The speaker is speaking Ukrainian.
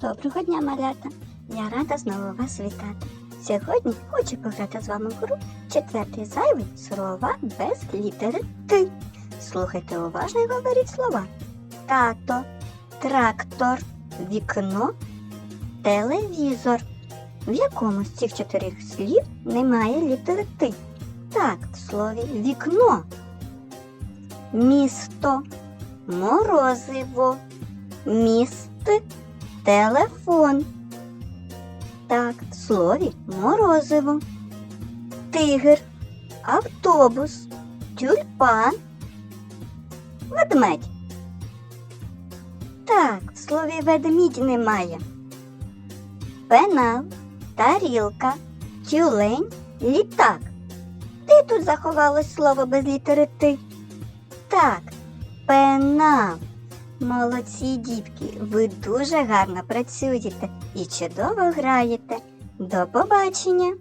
Доброго дня, малята! Я рада знову вас вітати. Сьогодні хочу пограти з вами гру четвертий зайвий слова без літери Т. Слухайте уважно і говоріть слова. Тато, трактор, вікно, телевізор. В якому з цих чотирьох слів немає літери Т? Так, в слові вікно. Місто, морозиво, міст, телефон. Так, в слові морозиво. Тигр, автобус, тюльпан, ведмедь. Так, в слові ведмідь немає. Пенал, тарілка, тюлень, літак. Де тут заховалось слово без літери Т? Так, пенал. Молодці, дітки, ви дуже гарно працюєте і чудово граєте. До побачення!